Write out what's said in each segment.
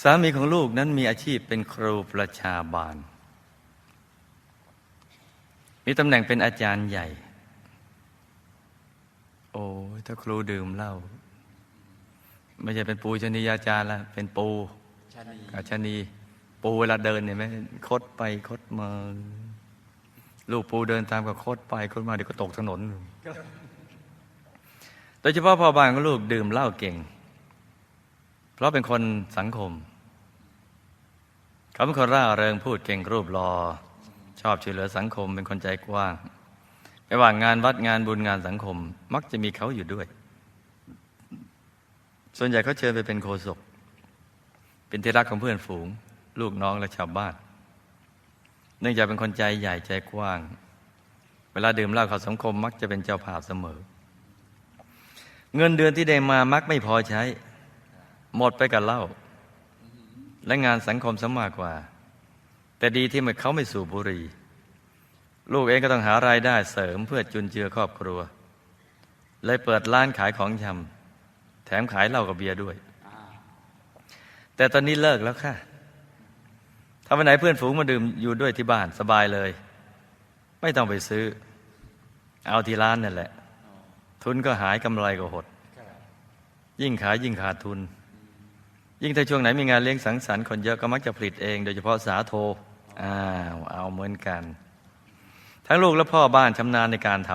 สามีของลูกนั้นมีอาชีพเป็นครูประชาบาล มีตำแหน่งเป็นอาจารย์ใหญ่ โอ้ยถ้าครูดื่มเหล้าไม่ใช่เป็นปูชนียาจารย์ละเป็นปูชานีกาชนีปูเวลาเดินเนี่ยไหมคดไปคดมาลูกปูเดินตามกับคดไปคดมาเดี๋ยวก็ตกถนนโดยเฉพาะพ่อบ้านของลูกดื่มเหล้าเก่ง เพราะเป็นคนสังคม เขาเป็นคนร่าเริงพูดเก่งรูปรอ ชอบช่วยเหลือสังคมเป็นคนใจกว้างไม่ว่างานวัดงานบุญงานสังคม มักจะมีเขาอยู่ด้วย ส่วนใหญ่เขาเชิญไปเป็นโฆษกเป็นที่รักของเพื่อนฝูง ลูกน้องและชาวบ้าน เนื่องจากเป็นคนใจใหญ่ใจกว้าง เวลาดื่มเหล้าเขาสังคม มักจะเป็นเจ้าภาพเสมอ เงินเดือนที่ได้มามักไม่พอใช้ หมดไปกับเหล้า และงานสังคมสมากกว่า แต่ดีที่มันเขาไม่สูบบุหรี่ ลูกเองก็ต้องหารายได้เสริมเพื่อจุนเจือครอบครัว เลยเปิดร้านขายของชำแถมขายเหล้ากับเบียร์ด้วย แต่ตอนนี้เลิกแล้วค่ะ ถ้าวันไหนเพื่อนฝูงมาดื่มอยู่ด้วยที่บ้านสบายเลย ไม่ต้องไปซื้อ เอาที่ร้านนั่นแหละ ทุนก็หายกำไรก็หด ยิ่งขายยิ่งขาดทุน ยิ่งถ้าช่วงไหนมีงานเลี้ยงสังสรรค์คนเยอะก็มักจะผลิตเอง โดยเฉพาะสาโทอ้าวเอาเหมือนกัน ทั้งลูกและพ่อบ้านชำนาญในการท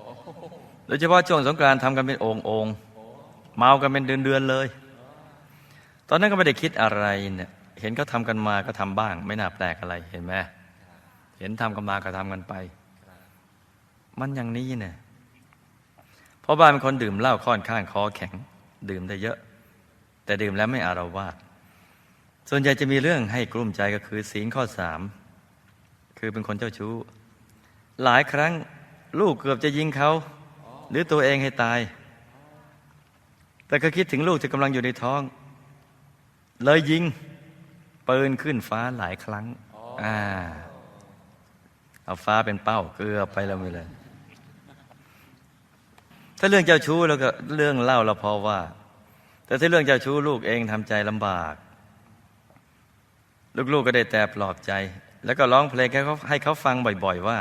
ำโดยเฉพาะช่วงสงกรานต์ทำกันเป็นองค์องเมากันเป็นเดือนเดือนๆเลย ตอนนั้นก็ไม่ได้คิดอะไรเนี่ยเห็นเขาทำกันมาก็ทำบ้าง ไม่น่าแปลกอะไรเห็นไหมเห็นทำกันมาก็ทำกันไป มันอย่างนี้เนี่ยพ่อบ้านเป็นคนดื่มเหล้าค่อนข้างคอแข็ง ดื่มได้เยอะ แต่ดื่มแล้วไม่อารวาสส่วนใหญ่จะมีเรื่องให้กลุ้มใจก็คือศีลข้อสามคือเป็นคนเจ้าชู้ หลายครั้งลูกเกือบจะยิงเขา หรือตัวเองให้ตาย แต่ก็คิดถึงลูกที่กำลังอยู่ในท้อง เลยยิงปืนขึ้นฟ้าหลายครั้งอ่าเอาฟ้าเป็นเป้าเกือบไปแล้วไม่เลย ถ้าเรื่องเจ้าชู้แล้วก็เรื่องเล่าเราพอว่า แต่ถ้าเรื่องเจ้าชู้ลูกเองทำใจลำบาก ลูกๆก็ได้แต่ปลอบใจ แล้วก็ร้องเพลงให้เขาให้เขาฟังบ่อย ๆ ว่า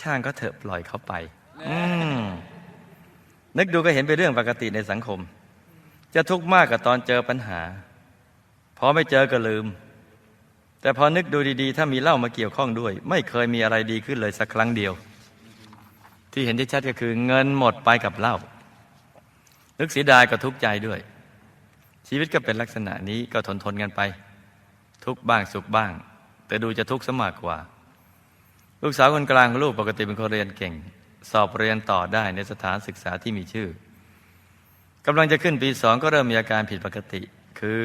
ช่างก็เถอะปล่อยเขาไป อืนึกดูก็เห็นเป็นเรื่องปกติในสังคม จะทุกข์มากกับตอนเจอปัญหา พอไม่เจอก็ลืม แต่พอนึกดูดีๆ ถ้ามีเหล้ามาเกี่ยวข้องด้วย ไม่เคยมีอะไรดีขึ้นเลยสักครั้งเดียว ที่เห็นได้ชัดก็คือเงินหมดไปกับเหล้านึกเสียดายก็ทุกข์ใจด้วย ชีวิตก็เป็นลักษณะนี้ก็ทนทนกันไป ทุกบ้างสุขบ้าง แต่ดูจะทุกข์ซะมากกว่า ลูกสาวคนกลางลูกปกติเป็นคนเรียนเก่ง สอบเรียนต่อได้ในสถานศึกษาที่มีชื่อกำลังจะขึ้นปีสองก็เริ่มมีอาการผิดปกติ คือ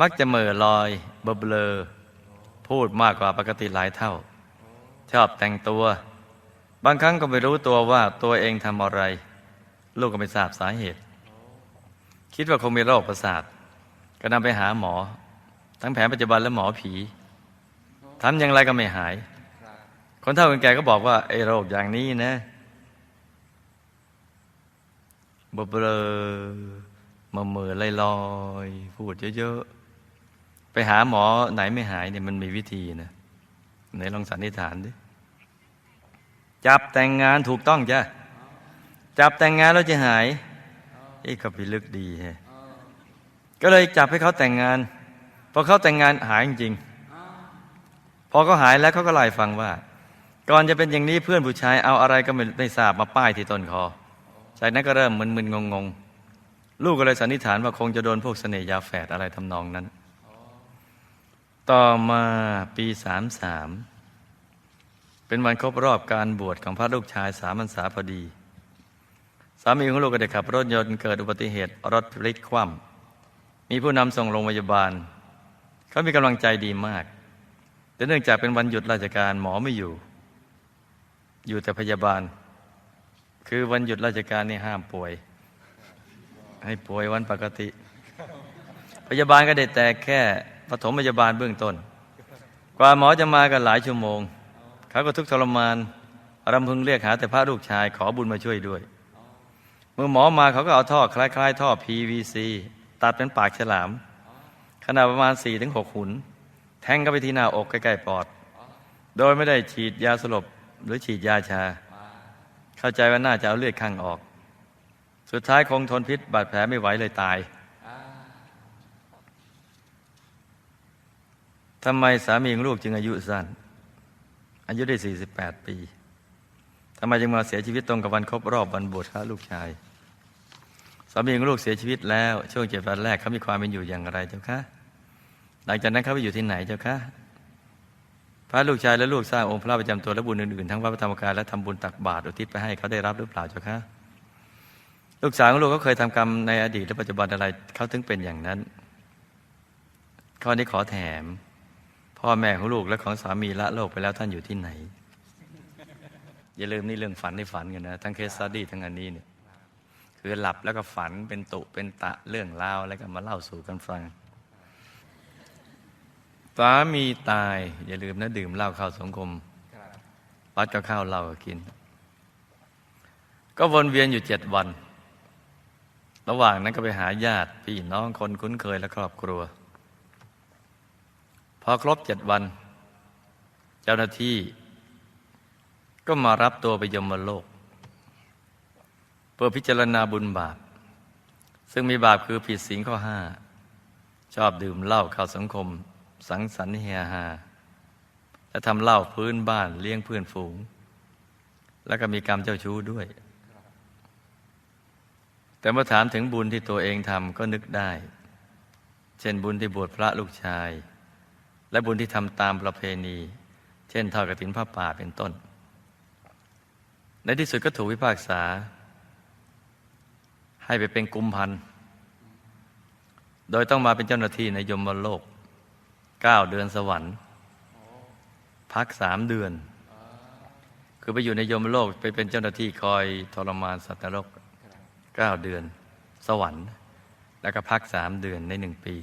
มักจะเหม่อลอยเบลอพูดมากกว่าปกติหลายเท่า ชอบแต่งตัว บางครั้งก็ไม่รู้ตัวว่าตัวเองทำอะไร ลูกก็ไม่ทราบสาเหตุ คิดว่าคงมีโรคประสาท ก็นำไปหาหมอ ทั้งแผนปัจจุบันและหมอผีทำอย่างไรก็ไม่หาย คนเฒ่าคนแก่ก็บอกว่าไอ้โรคอย่างนี้นะเบลอๆมาเมื่อลอยลอยพูดเยอะๆ ไปหาหมอไหนไม่หายเนี่ยมันมีวิธีนะไหนลองสันนิษฐานดิจับแต่งงานถูกต้องจ้ะจับแต่งงานแล้วจะหาย เอ้ก็ไปลึกดีฮก็เลยจับให้เขาแต่งงาน พอเขาแต่งงานหายจริงพอเขาหายแล้วเขาก็ไล่าฟังว่า ก่อนจะเป็นอย่างนี้เพื่อนผู้ชายเอาอะไรก็ไม่ไม่ทราบมาป้ายที่ต้นคอจากนั้นก็เริ่มมึนๆงงๆ ลูกก็เลยสันนิษฐานว่าคงจะโดนพวกเสน่ยาแฝดอะไรทำนองนั้น ต่อมาปีสามสามเป็นวันครบรอบการบวชของพระลูกชายสามพรรษาพอดีามีของลูกก็ได้ขับ รถยนต์เกิดอุบัติเหตุรถพลิกคว่ำมีผู้นำส่งโรงพยาบาล เขามีกำลังใจดีมาก แต่เนื่องจากเป็นวันหยุดราชการหมอไม่อยู่ อยู่แต่พยาบาล คือวันหยุดราชการนี่ห้ามป่วย ให้ป่วยวันปกติ พยาบาลก็ได้แต่แค่ปฐมพยาบาลเบื้องต้น กว่าหมอจะมากันหลายชั่วโมง เขาก็ทุกข์ทรมานรำพึงเรียกหาแต่พระลูกชายขอบุญมาช่วยด้วย เมื่อหมอมาเขาก็เอาท่อคล้ายๆ ท่อ PVC ตัดเป็นปากฉลาม ขนาดประมาณ4ี่ถึงหกหุน แทงเข้าไปที่หน้าอกใกล้ๆปอด โดยไม่ได้ฉีดยาสลบหรือฉีดยาชา เข้าใจว่าน่าจะเอาเลือดข้างออก สุดท้ายคงทนพิษบาดแผลไม่ไหวเลยตายทำไมสามีของลูกจึงอายุสั้น อายุได้ 48 ปี ทำไมจึงมาเสียชีวิตตรงกับวันครบรอบวันบวชพระลูกชายสามีของลูกเสียชีวิตแล้ว ช่วงเจ็ดวันแรกเขามีความเป็นอยู่อย่างไรเจ้าคะหลังจากนั้นเขาไปอยู่ที่ไหนเจ้าคะพระลูกชายและลูกสร้างองค์พระประจำตัวและบุญอื่นๆทั้งพระธรรมกายและทำบุญตักบาตรอุทิศไปให้เขาได้รับหรือเปล่าเจ้าคะลูกสาวของลูกเขาเคยทำกรรมในอดีตและปัจจุบันอะไรเขาถึงเป็นอย่างนั้น ข้อนี้ขอแถม พ่อแม่ของลูกและของสามีละโลกไปแล้วท่านอยู่ที่ไหน อย่าลืมนี่เรื่องฝันในฝันกันนะ ทั้งเคสซดี้ทั้งอันนี้เนี่ยคือหลับแล้วก็ฝันเป็นตุเป็นตะเรื่องราวแล้วก็มาเล่าสู่กันฟังสามีตาย อย่าลืมนะดื่มเหล้าเข้าสังคมวัดก็ข้าวเหล้าก็กิน ก็วนเวียนอยู่เจ็ดวัน ระหว่างนั้นก็ไปหาญาติพี่น้องคนคุ้นเคยและครอบครัว พอครบเจ็ดวัน เจ้าหน้าที่ ก็มารับตัวไปยมโลก เพื่อพิจารณาบุญบาป ซึ่งมีบาปคือผิดศีลข้อห้าชอบดื่มเหล้าเข้าสังคม สังสรรค์เฮฮาและทำเหล้าพื้นบ้านเลี้ยงเพื่อนฝูง แล้วก็มีกรรมเจ้าชู้ด้วย แต่เมื่อถามถึงบุญที่ตัวเองทำก็นึกได้ เช่นบุญที่บวชพระลูกชาย และบุญที่ทำตามประเพณี เช่นทอดกฐินผ้าป่าเป็นต้น ในที่สุดก็ถูกพิพากษา ให้ไปเป็นกุมพันธ์โดยต้องมาเป็นเจ้าหน้าที่ในยมโลกเก้าเดือนสวรรค์ พักสามเดือน คือไปอยู่ในยมโลกไปเป็นเจ้าหน้าที่คอยทรมานสัตว์นรกเก้าเดือน สวรรค์ แล้วก็พักสามเดือนในหนึ่งปี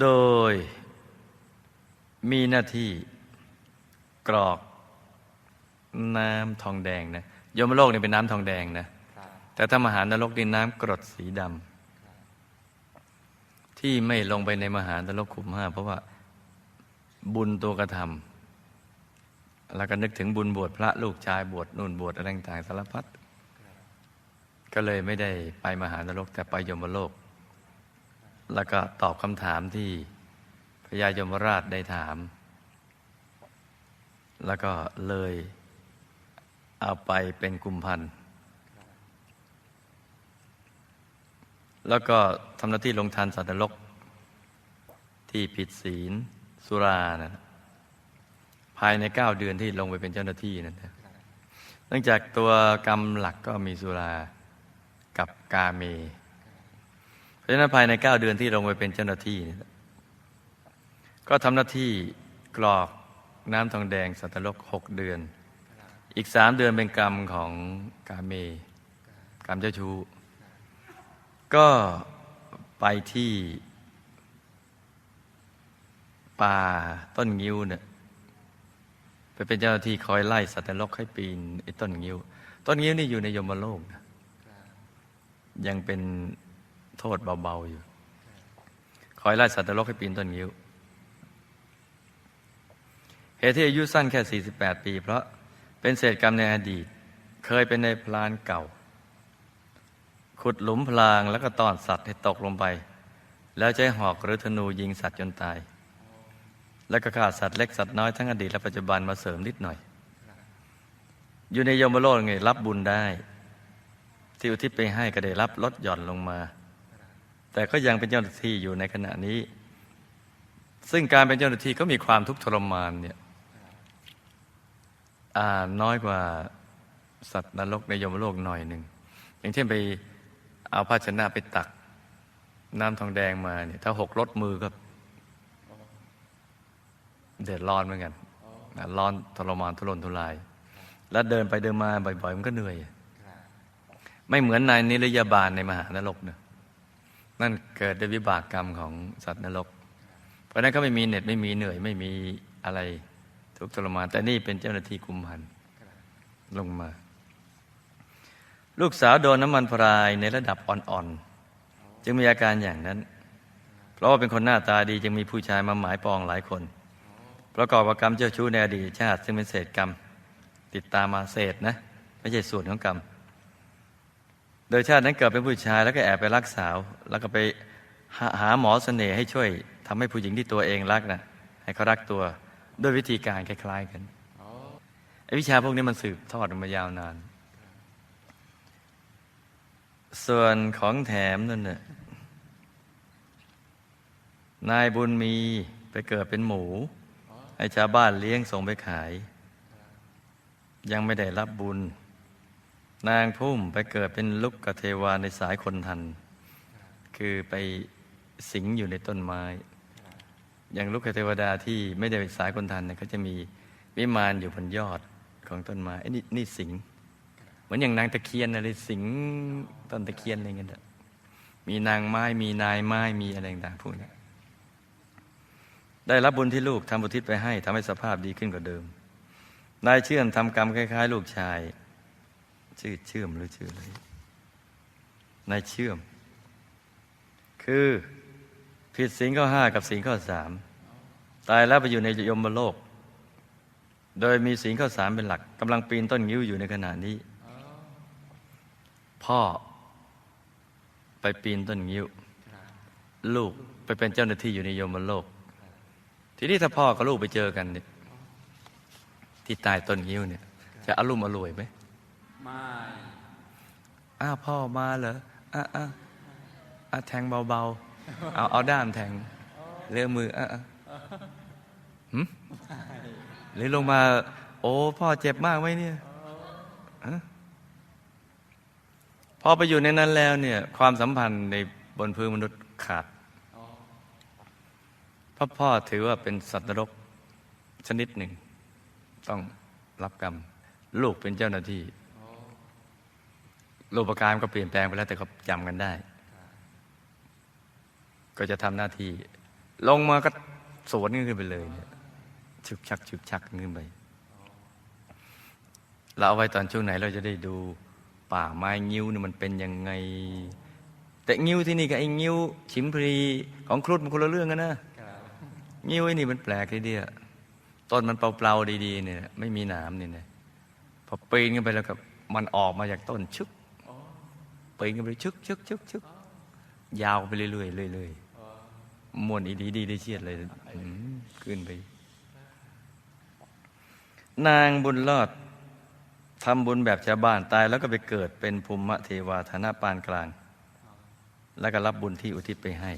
โดยมีหน้าที่ กรอกน้ำทองแดงนะยมโลกเนี่ยเป็นน้ำทองแดงนะแต่ถ้ามหานรกดินน้ำกรดสีดำที่ไม่ลงไปในมหานรกขุมห้าเพราะว่าบุญตัวกระทำแล้วก็นึกถึงบุญบวชพระลูกชายบวชนู่นบวชอะไรต่างๆสารพัดก็เลยไม่ได้ไปมหานรกแต่ไปยมโลก แล้วก็ตอบคำถามที่พญายมราชได้ถาม แล้วก็เลยเอาไปเป็นกุมพันธ์แล้วก็ทำหน้าที่ลงทานสัตว์นรกที่ผิดศีลสุรานะภายในเก้าเดือนที่ลงไปเป็นเจ้าหน้าที่นั่นนะเนื่องจากตัวกรรมหลักก็มีสุรากับกาเม เพราะฉะนั้นภายในเก้าเดือนที่ลงไปเป็นเจ้าหน้าที่ ก็ทำหน้าที่กรอก น้ำทองแดงสัตว์นรกหกเดือน อีกสามเดือนเป็นกรรมของกาเม กรรมเจ้าชู้ ก็ไปที่ป่าต้นงิ้วเนี่ยไปเป็นเจ้าหน้าที่คอยไล่สัตว์นรกให้ปีนไอ้ต้นงิ้ว ต้นงิ้วนี่อยู่ในยมโลกนะยังเป็นโทษเบาๆอยู่ คอยไล่สัตว์นรกให้ปีนต้นงิ้ว เหตุที่อายุสั้นแค่ 48 ปี เพราะเป็นเศษกรรมในอดีต เคยเป็นในพลานเก่า ขุดหลุมพรางแล้วก็ต้อนสัตว์ให้ตกลงไป แล้วใช้หอกหรือธนูยิงสัตว์จนตาย แล้วก็ฆ่าสัตว์เล็กสัตว์น้อยทั้งอดีตและปัจจุบันมาเสริมนิดหน่อย อยู่ในยมโลกไงรับบุญได้ ที่อุทิศไปให้ก็ได้รับลดหย่อนลงมา แต่ก็ยังเป็นเจ้าหน้าที่อยู่ในขณะนี้ ซึ่งการเป็นเจ้าหน้าที่ก็มีความทุกข์ทรมานเนี่ย น้อยกว่าสัตว์นรกในยมโลกหน่อยหนึ่ง อย่างเช่นไปเอาภาชนะไปตัก น้ำทองแดงมาเนี่ยถ้าหกรถมือก็ เดือดร้อนเหมือนกันร้อนทรมานทุรนทุราย แล้วเดินไปเดินมาบ่อย ๆ มันก็เหนื่อย ไม่เหมือนในนิรยาบาลในมหานรกเนะนั่นเกิดด้วยวิบากกรรมของสัตว์นรก เพราะนั้นก็ไม่มีเหน็ดไม่มีเหนื่อยไม่มีอะไร ทุกทรมานแต่นี่เป็นเจ้าหน้าที่กุมพันลงมา ลูกสาวโดนน้ำมันพรายในระดับอ่อนๆ จึงมีอาการอย่างนั้น เพราะว่าเป็นคนหน้าตาดีจึงมีผู้ชายมาหมายปองหลายคน ประกอบกับกรรมเจ้าชู้ในอดีตชาติ ซึ่งเป็นเศษกรรม ติดตามมาเศษนะ ไม่ใช่ส่วนของกรรม โดยชาตินั้นเกิดเป็นผู้ชายแล้วก็แอบไปรักสาว แล้วก็ไปหาหาหมอเสน่ห์ให้ช่วยทำให้ผู้หญิงที่ตัวเองรักนะให้เขารักตัว ด้วยวิธีการคล้าย ๆ กันไอ้วิชาพวกนี้มันสืบทอดมายาวนาน ส่วนของแถมนั่นน่ะนายบุญมีไปเกิดเป็นหมูให้ชาวบ้านเลี้ยงส่งไปขาย ยังไม่ได้รับบุญ นางพุ่มไปเกิดเป็นลุกกเทวาในสายคนทัน คือไปสิงอยู่ในต้นไม้ อย่างลูกเทวดาที่ไม่ได้เป็นสายคนทันเนี่ยเขาจะมีวิมานอยู่บนยอดของต้นไม้ไอ้นี่นี่สิงเหมือนอย่างนางตะเคียนอะไรสิงต้นตะเคียนอะไรเงี้ยมีนางไม้มีนายไม้มีอะไรต่างๆพวกนี้ได้รับบุญที่ลูกทำบุทิศไปให้ทำให้สภาพดีขึ้นกว่าเดิมนายเชื่อมทำกรรมคล้าย ๆ ลูกชาย ชื่อเชื่อมหรือชื่ออะไรนายเชื่อม คือ ผิดศีลข้อห้ากับศีลข้อสามตายแล้วไปอยู่ในยมโลก โดยมีศีลข้อสามเป็นหลักกำลังปีนต้นงิ้วอยู่ในขณะนี้ พ่อไปปีนต้นงิ้ว ลูกไปเป็นเจ้าหน้าที่อยู่ในยมโลก ทีนี้ถ้าพ่อกับลูกไปเจอกันเนี่ยที่ใต้ต้นงิ้วเนี่ย จะอารมณ์อร่วยไหมไม่อ้าวพ่อมาเหรออะอะอะแทงเบาๆ เอาเอาด้ามแทงเลือมืออะหรือลงมา โอ้ พ่อเจ็บมากไหมเนี่ยพอไปอยู่ในนั้นแล้วเนี่ย ความสัมพันธ์ในบนพื้นมนุษย์ขาดพราะพ่อถือว่าเป็นสัตว์นรกชนิดหนึ่ง ต้องรับกรรม ลูกเป็นเจ้าหน้าที่รูปการมก็เปลี่ยนแปลงไปแล้วแต่เขาจำกันได้ ก็จะทำหน้าที่ ลงมาก็สวนขึ้นไปเลยเนี่ยชึกชักชึกชักขึ้นไปเราเอาไว้ตอนช่วงไหนเราจะได้ดูป่าไม้งิ้วนี่มันเป็นยังไง แต่งิ้วที่นี่กับไอ้งิ้ว ชิมพรีของครุฑมันคนละเรื่องกันนะงิ้วไอ้นี่มันแปลกทีเดียวต้นมันเปล่าๆดีๆเนี่ย ไม่มีหนามนี่นะพอปีนขึ้นไปแล้วกับมันออกมาจากต้นชึกปีนกันไปชึกชึกชึกชึกยาวไปเรื่อยๆเรื่อยๆ มวนอีดีดีได้เชียดเลยขึ้นไป นางบุญรอดทำบุญแบบชาวบ้านตาย แล้วก็ไปเกิดเป็นภูมิเทวาธนาปานกลาง แล้วก็รับบุญที่อุทิศไปให้